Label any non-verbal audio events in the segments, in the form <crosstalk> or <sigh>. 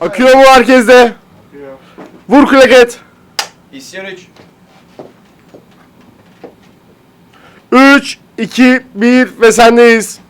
Akıyor mu herkeste? Vur klaket. İsyan 3. 3, 2, 1 ve sendeyiz.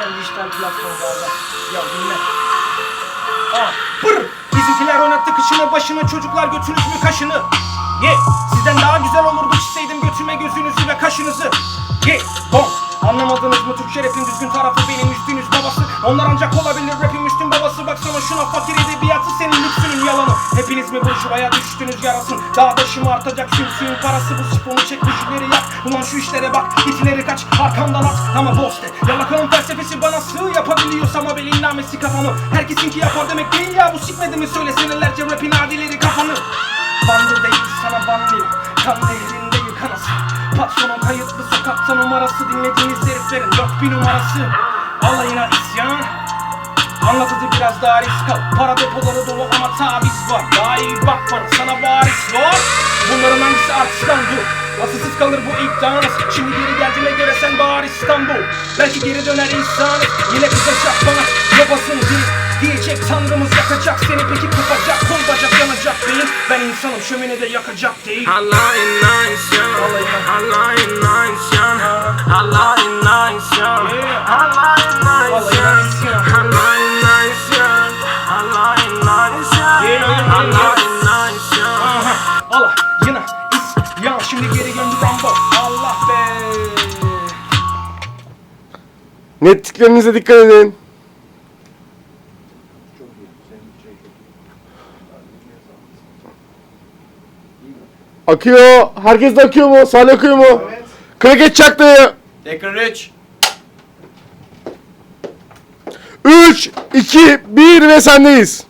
Token dijital platformlarda. Ya dinle. Aa, pır! Bizimkiler oynattı kışını başını çocuklar götünüz mü kaşını? Ye! Sizden daha güzel olurdu çizseydim götüme gözünüzü ve kaşınızı. Ye! Bom! Anlamadınız mı? Türkçe rapin düzgün tarafı benim. Üstünüz babası Onlar ancak olabilir. Rapim üstün babası. Baksana şuna. Fakir edebiyatı senin lüksünün yalanı. Hepiniz mi burjuvaya düştünüz? Yarasın. Daha da şımartacak sümsüğün parası Bu. Sifonu çek düşleri yak. Ulan şu işlere bak. İtileri kaç. Arkamdan at. Ama boş de. Yalakanın felsefesi bana sığ yapabiliyorsa ama belin namesi kafamı Herkesinki yapar demek değil ya. Bu sikmedi mi? Söyle senelerce rapin adileri kafanı. Bandı değil sana banlıyor Kan değerinde yıkanası Patronun kayıtlı sokakta numarası Dinlediğiniz heriflerin dört bir numarası. Alayına isyan. Anlatıcı biraz daha risk al. Para depoları dolu ama taviz var. Daha iyi bak bana sana varis var Bunların hangisi artistan dur Vasıfsız kalır bu iddianız. Şimdi geri geldiğime göre sen bari İstanbul. Belki geri döner insanız. Yine kızacak bana Babasını değil Diyecek tanrımız yakacak seni. Peki kopacak Kol bacak yanacak değil. Ben insanım şömine de yakacak değil. İsyan Allah'ın isyan Allah'ın Vallahi isyan isyan. Allah'ın isyan Allah'ın isyan Allah'ın isyan Aha. Allah yine isyan Şimdi geri göndü Rambo Allah be. Netliklerinize dikkat edin. Akıyor. Herkes de akıyor mu? Salih akıyor mu? Evet. Klaket çaktı. Tekrar 3 3, 2, 1 ve sendeyiz.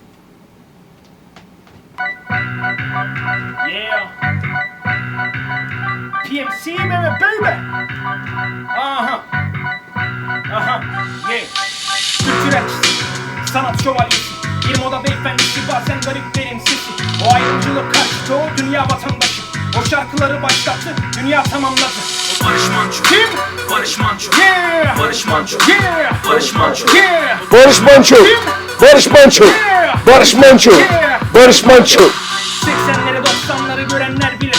Yeah PMC baby baby Aha Aha Yeah Kültürel Sanat şövalyesi Bir moda beyefendisi bazen gariplerin sesi O ayrımcılık karşıtı o dünya vatandaşı O şarkıları başlattı dünya tamamladı. Barış Manço. Kim? Barış Manço. Yeah. Barış Manço. Yeah. Barış Manço. Yeah. Barış Manço. Barış Manço. Barış Manço. Barış Manço. 80'leri 90'ları görenler bilir.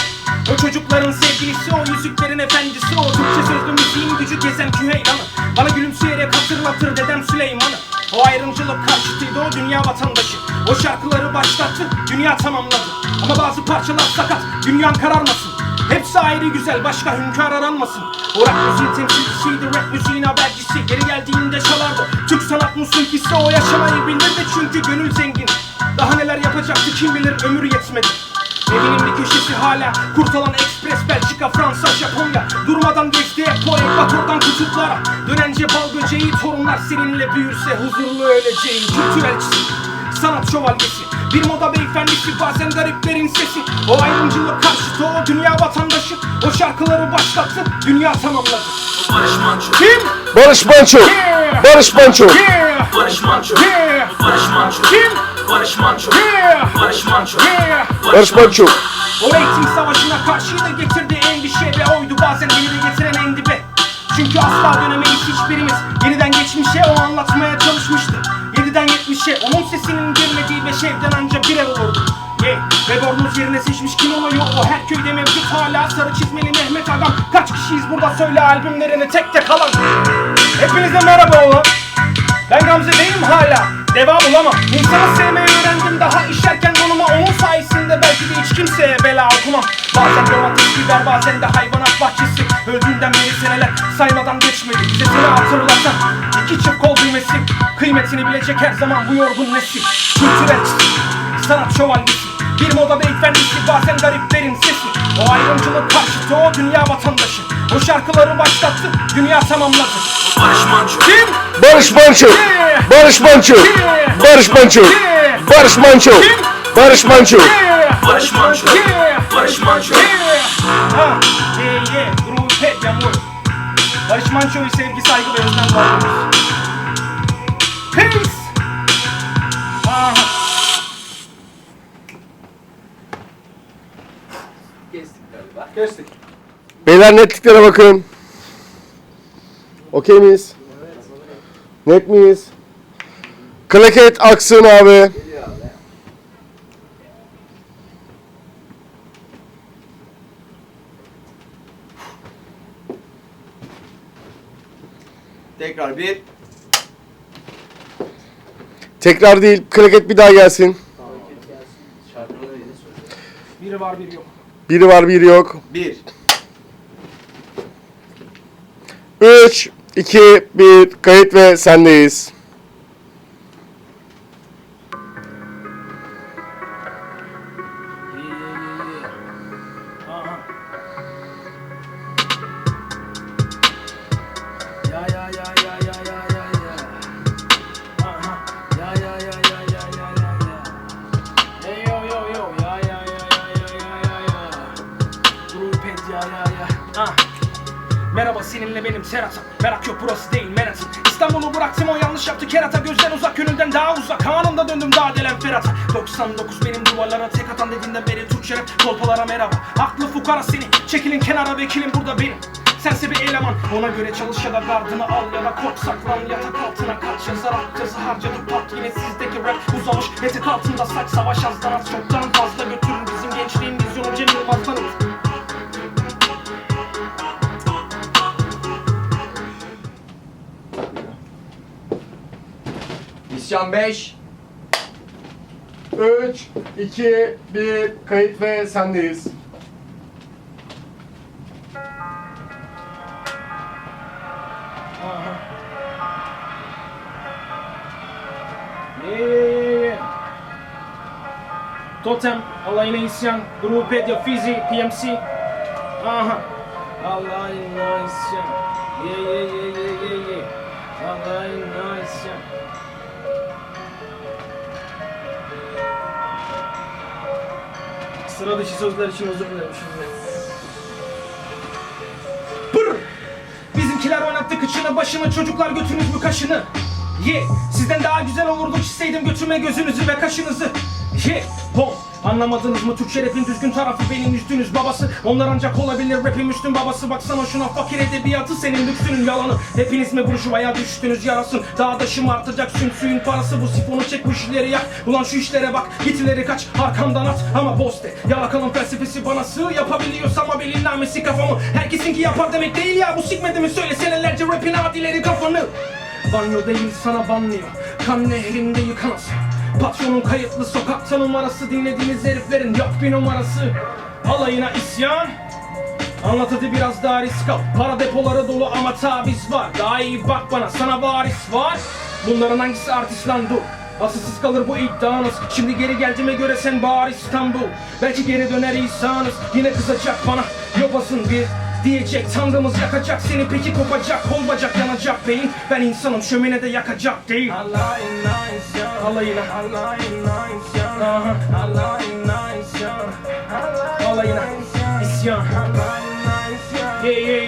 O çocukların sevgilisi o yüzüklerin efendisi o Türkçe sözlü müziğin gücü gezen küheylanı. Bana gülümseyerek hatırlatır dedem Süleyman'ı. O ayrımcılık karşıtıydı o dünya vatandaşı. O şarkıları başlattı dünya tamamladı Ama bazı parçalar sakat. Dünyan kararmasın. Hepsi ayrı güzel başka hünkâr aranmasın. O rap müziğin temsilcisiydi rap müziğin habercisi. Geri geldiğinde çalardı. Türk sanat musikisi o yaşamayı bilirdi çünkü gönül zengin. Daha neler yapacaktı kim bilir ömür yetmedi. Evinin bir köşesi hala. Kurtalan ekspres Belçika, Fransa, Japonya. Durmadan geçti hep o ekvatordan kutuplara. Dönence bal böceği torunlar seninle büyürse huzurlu öleceğin Kültür elçisi, sanat şövalyesi Bir moda beyefendisi bazen gariplerin sesi O ayrımcılık karşıtı o dünya vatandaşı O şarkıları başlattı dünya tamamladı Barış Manço Kim? Barış Manço. Barış Manço. Yeah! Barış Manço Yeah! Barış Manço Kim? Barış Manço Yeah! Barış Manço Yeah! Barış Manço. O eğitim savaşına karşı da getirdi endişe ve oydu bazen beni de getiren en dibe. Çünkü asla dönemeyiz hiçbirimiz Yeniden geçmişe o anlatmaya çalışmıştı Yeniden yetmişe onun sesinin girmediği beş evden anca birer olurdu Yeah. Ve bornoz yerine seçmiş kim oluyor o her köyde mevcut hala Sarı çizmeli Mehmet Agam. Kaç kişiyiz burada söyle albümlerini tek tek alan Hepinize merhaba oğlum. Ben Gamze'deyim hala. Deva bulamam İnsanı sevmeyi öğrendim daha işerken donuma Onun sayesinde belki de hiç kimseye bela okumam. Bazen domates biber bazen de hayvanat bahçesi. Öldüğünden beri seneler saymadan geçmedi. Bize seni hatırlatan iki çift kol düğmesi Kıymetini bilecek her zaman bu yorgun nesil Kültürelçisi, sanat şövalyesi bir moda beyefendisi bazen gariplerin sesi O ayrımcılık karşıtı o dünya vatandaşı O şarkıları başlattı Dünya tamamladı Barış Manço Kim? Barış Manço. Barış Manço. Barış Manço. Barış Manço. Barış Manço. Yeah! Barış Manço Yeah! Barış Manço Yeah! Ha, yeah, yeah. Grubu pek yağmur. Barış Manço'yu sevgi, saygı ve özlem bağlıyoruz. Kestik. Beyler netliklere bakın. Okey miyiz? Net miyiz? Klaket aksın abi. Tekrar bir. Tekrar değil, klaket bir daha gelsin. Biri var, biri yok. Biri var, biri yok. Bir. 3, 2, 1, kayıt ve sendeyiz. Merhaba seninle benim Serhat'ım. Merak yok burası değil Manhattan İstanbul'u bıraktım o yanlış yaptı. Kerata Gözden uzak gönülden daha uzak. Anında döndüm daha delen Ferhat'a. 99 benim duvarlara tek atan dediğinden beri Türkçe rap kolpalara merhaba. Aklı fukara seni. Çekilin kenara vekilim burada benim. Sense bir eleman. Ona göre çalış ya da gardını al ya da kork. Saklan yatak altına kaç. Yazar at yazı harcadık pat. Yine sizdeki rap uzamış. Etek altında saç savaş azdan az. Çoktan fazla götürün bizim gençliğin vizyonu. Cem Yılmaz'dan. Pozisyon 5. 3, 2, 1, kayıt ve sendeyiz. Ee, Totem, Alayına İsyan, Grupedia, Fizi, PMC. Aha. Alayına İsyan. Ye ye ye ye ye ye. Alayına İsyan. Sıra dışı sözler için özür dilerim şimdi. Pırr! Bizimkiler oynattı kıçını başını çocuklar götünüz mü kaşını. Ye! Sizden daha güzel olurdu çizseydim götüme gözünüzü ve kaşınızı. Ye! Ho Anlamadınız mı? Türkçe rapin düzgün tarafı benim üstünüz babası. Onlar ancak olabilir rapim üstün babası. Baksana şuna fakir edebiyatı senin lüksünün yalanı. Hepiniz mi burjuvaya düştünüz yarasın? Daha da şımartacak sün suyun parası. Bu sifonu çek bu işleri yak. Ulan şu işlere bak git ileri kaç arkamdan at. Ama boz de yalakalın felsefesi bana sığ Yapabiliyorsam ama bilinmesi kafamı. Herkesinki yapar demek değil ya. Bu sikmedi mi? Söyle senelerce rapin adileri kafanı. Banyo değil sana banlıyor. Kan nehrinde yıkanas Patronun kayıtlı sokakta numarası Dinlediğiniz heriflerin yok bir numarası. Alayına isyan. Anlat hadi biraz daha risk al. Para depoları dolu ama taviz var. Daha iyi bak bana sana varis var. Bunların hangisi artist lan dur Asılsız kalır bu iddianız. Şimdi geri geldiğime göre sen bağır İstanbul Belki geri döner İsa'nız Yine kızacak bana. Yobasın bir Diyecek tanrımız yakacak seni. Peki kopacak Kol bacak yanacak beyin. Ben insanım şömine de yakacak değil. Alayına isyan Alayına Alayına isyan Alayına isyan. Alayına isyan Yeah yeah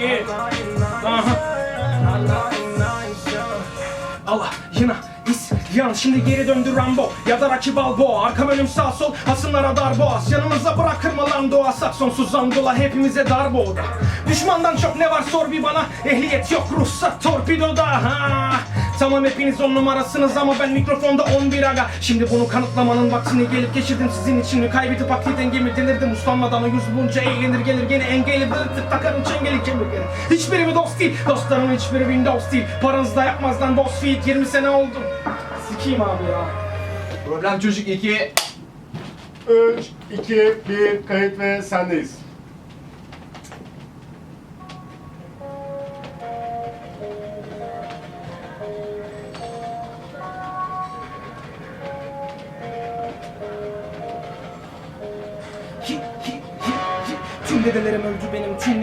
isyan Şimdi geri döndü Rambo. Ya da Rocky Balboa Arkam önüm sağ sol. Hasımlara dar boğaz Yanımıza bırakır mı lan doğa. Saksonsuz Angola hepimize dar boğda. Düşmandan çok ne var sor bir bana. Ehliyet yok ruhsat torpidoda. Ha. Tamam hepiniz on numarasınız ama ben mikrofonda 11 aga. Şimdi bunu kanıtlamanın vaktini gelip geçirdim. Sizin için mi Kaybedip akli dengemi delirdim? Uslanmadan yüz bulunca eğlenir gelir. Gene engeli bıraktık takarım çengeli kemikleri Hiçbiri mi dost değil. Dostlarımın hiçbiri Windows değil. Paranızda yapmazdan boss feed 20 sene oldu Sikiyim abi ya Problem çocuk 2. 3, 2, 1, kayıt ve sendeyiz.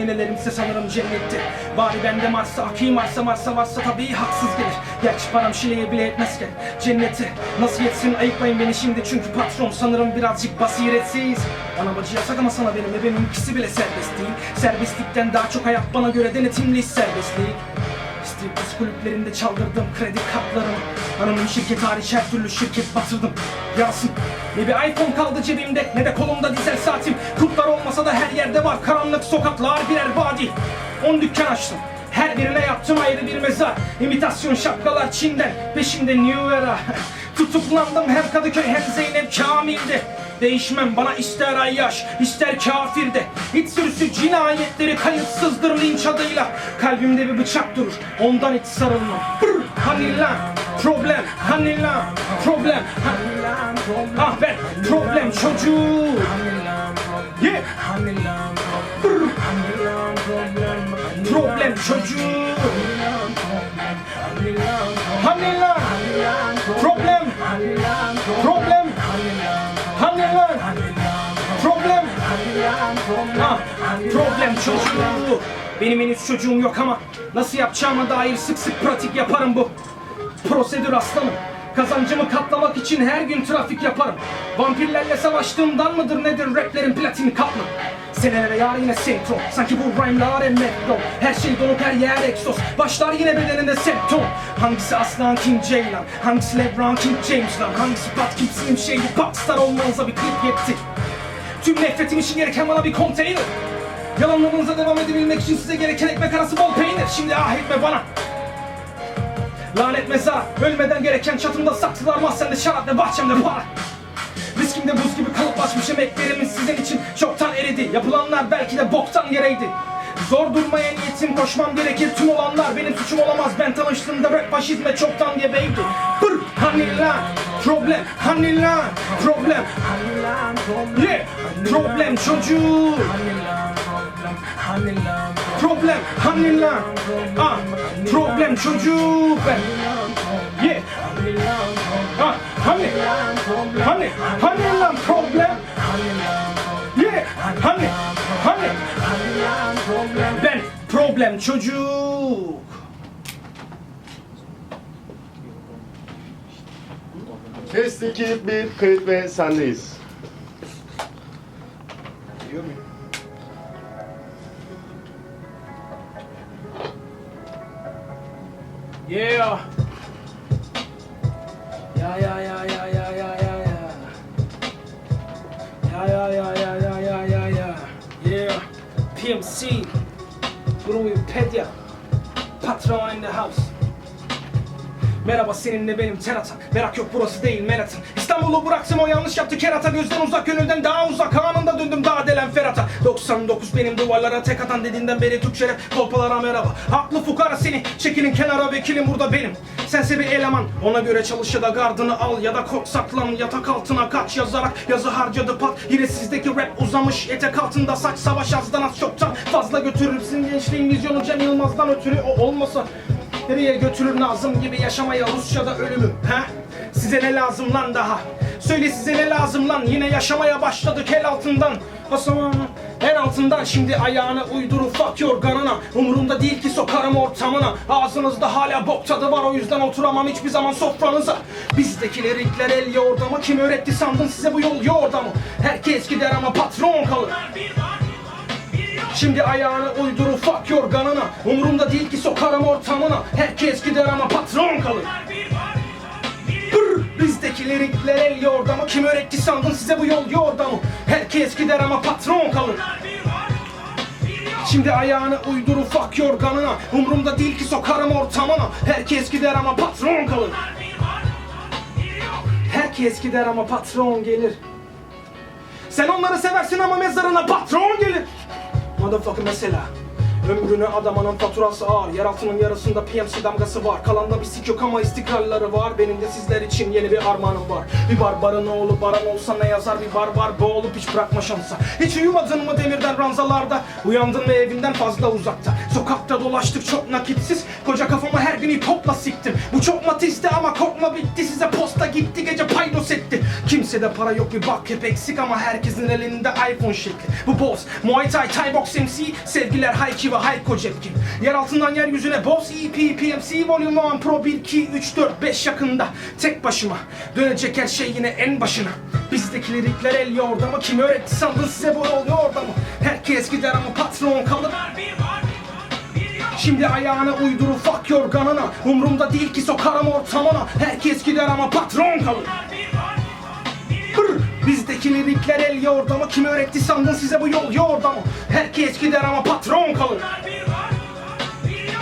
Nenelerimse sanırım cennette. Bari bende Mars'a, akıyım varsa Mars'a varsa tabii haksız gelir. Gerçi param şileye bile etmezken cennete Nasıl yetsin ayıkmayın beni şimdi. Çünkü patron sanırım birazcık basiretsiz. Bana bacı yasak ama sana benim ve benim ikisi bile serbest değil. Serbestlikten daha çok hayat bana göre denetimli serbestlik. Striptiz kulüplerinde çaldırdım kredi kartlarımı Anonim şirket hariç her türlü şirket batırdım. Yansın Ne bir iPhone kaldı cebimde ne de kolumda dizel saatim. Kurtlar olmasa da her yerde var karanlık sokaklar birer vadi. On dükkan açtım her birine yaptım ayrı bir mezar İmitasyon şapkalar Çin'den Peşimde New Era. <laughs> Tutuklandım hem Kadıköy hem Zeynep Kamil'de Değişmem bana ister ayyaş ister kafirde İç sürüsü cinayetleri kayıtsızdır linç adıyla. Kalbimde bir bıçak durur ondan hiç sarılmam. Hani lan? Problem hani lan? Problem hani Ah ben problem çocuğu. Yeah Brr, Problem çocuğu problem çocuğu Benim henüz çocuğum yok ama Nasıl yapacağıma dair sık sık pratik yaparım bu. Prosedür aslanım. Kazancımı katlamak için her gün trafik yaparım. Vampirlerle savaştığımdan mıdır nedir? Raplerin platini kaplı. Senelere yar yine senkron Sanki bu rhyme'lar emmetro Her şey donup her yer egzoz. Başlar yine bedeninde septon. Hangisi aslan King Ceylan? Hangisi Lebron King James lan? Hangisi Pat kimsinin şeyi? Popstar olmanıza bir klip yetti. Tüm nefretim için gereken bana bir konteyner Yalanlarınıza devam edebilmek için size gereken ekmek arası bol peynir. Şimdi ah etme bana. Lanet mezar Ölmeden gereken çatımda saksılar Mahzende şarap ve bahçemde para Riskimde buz gibi kalıplaşmış emeklerimin sizin için çoktan eridi. Yapılanlar belki de boktan yereydi Zor durmaya niyetim koşmam gerekir. Tüm olanlar benim suçum olamaz. Ben tanıştığımda rap faşizme çoktan gebeydi. Bır hani lan? Problem hani lan? Problem. Yeah problem çocuğu Problem hani lan. Ah problem çocuğu ben Yeah Ah hani Hani hani lan problem. Yeah hani hani Ben problem çocuk. Test 2, 1, kayıt ve sendeyiz. Yeah. Yeah, yeah, yeah, yeah, yeah, yeah, yeah, yeah. Yeah, yeah, yeah, yeah, yeah, yeah, yeah, yeah. Yeah. PMC. Wikipedia. Patron in the house. Merhaba seninle benim Terata Merak yok burası değil Manhattan. İstanbul'u bıraktım o yanlış yaptı. Kerata Gözden uzak gönülden daha uzak. Anında döndüm daha delen Ferhat'a. 99 benim duvarlara tek atan dediğinden beri Türkçe rap kolpalara merhaba. Haklı fukara seni çekilin kenara vekilim burada benim. Sense bir eleman ona göre çalış ya da gardını al Ya da kork saklan yatak altına kaç. Yazarak Yazı harcadı pat. Yine sizdeki rap uzamış Etek altında saç. Savaş azdan az çoktan Fazla götürürsün. Gençliğin vizyonu Cem Yılmaz'dan ötürü o olmasa Nereye götürür Nazım gibi yaşamaya Rusya'da ölümü ha? Size ne lazım lan daha? Söyle size ne lazım lan? Yine yaşamaya başladık el altından. Zaman en altından şimdi ayağını uyduru fuck yorganına Umurumda değil ki sokarım ortamına Ağzınızda hala bok tadı var o yüzden oturamam hiçbir zaman sofranıza Bizdeki lirikler el yordamı Kim öğretti sandın size bu yol yordamı Herkes gider ama patron kalır Şimdi ayağını uyduru fuck yorganına. Umurumda değil ki sokarım ortamına. Herkes gider ama patron kalır. Bizdeki lirikler el yordamı Kim öğretti sandın size bu yol yordamı? Herkes gider ama patron kalır. Şimdi ayağını uyduru fuck yorganına. Umurumda değil ki sokarım ortamına. Herkes gider ama patron kalır. Herkes gider ama patron gelir. Sen onları seversin ama mezarına patron gelir Motherfucker mesela. Ömrünü adamanın faturası ağır. Yeraltının yarısında PMC damgası var. Kalanda bir sik yok ama istikrarları var. Benim de sizler için yeni bir armağanım var. Bir barbarın oğlu baran olsa ne yazar? Bir barbar boğulup hiç bırakma şansa. Hiç uyumadın mı demirden ranzalarda? Uyandın mı evinden fazla uzakta Sokakta dolaştık çok nakitsiz. Koca kafamı her gün hopla siktim. Bu çok matizdi ama korkma bitti. Size posta gitti gece paydos etti. Kimsede para yok bir bak hep eksik Ama herkesin elinde iPhone şekli. Bu boss Muay Thai Thai Box MC Sevgiler Hayki ve Hayko Cepkin Yer altından yeryüzüne boss EP PMC Volume 1 Pro 1 2 3 4 5 yakında. Tek başıma Dönecek her şey yine en başına. Bizdeki lirikler el yordamı Kim öğretti sandın size bu yol yordamı? Herkes gider ama patron kalır Şimdi ayağına uyduru fuck yorganına. Umrumda değil ki sokarım ortamına. Herkes gider ama patron kalır! Bizdeki lirikler el yordamı Kim öğretti sandın size bu yol yordamı Herkes gider ama patron kalır.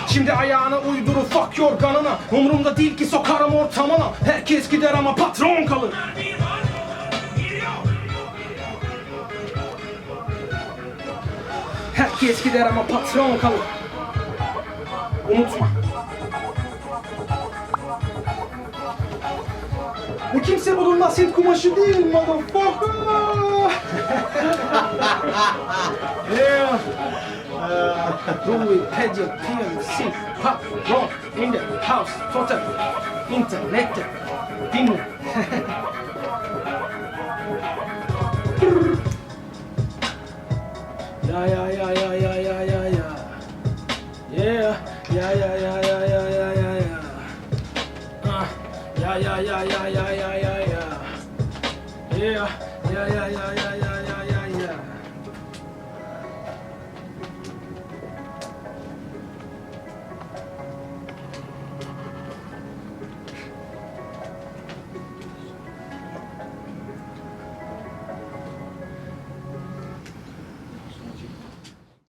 Şimdi ayağına uyduru fuck yorganına. Umrumda değil ki sokarım ortamına. Herkes gider ama patron kalır. Herkes gider ama patron kalır Unutma Bu kimse bulunmaz Hint kumaşı değil motherfucker. Yeah Louis Pedro PMC Pop Rock in the house Total İnternette Dinle ya ya ya ya ya yeah, yeah, yeah.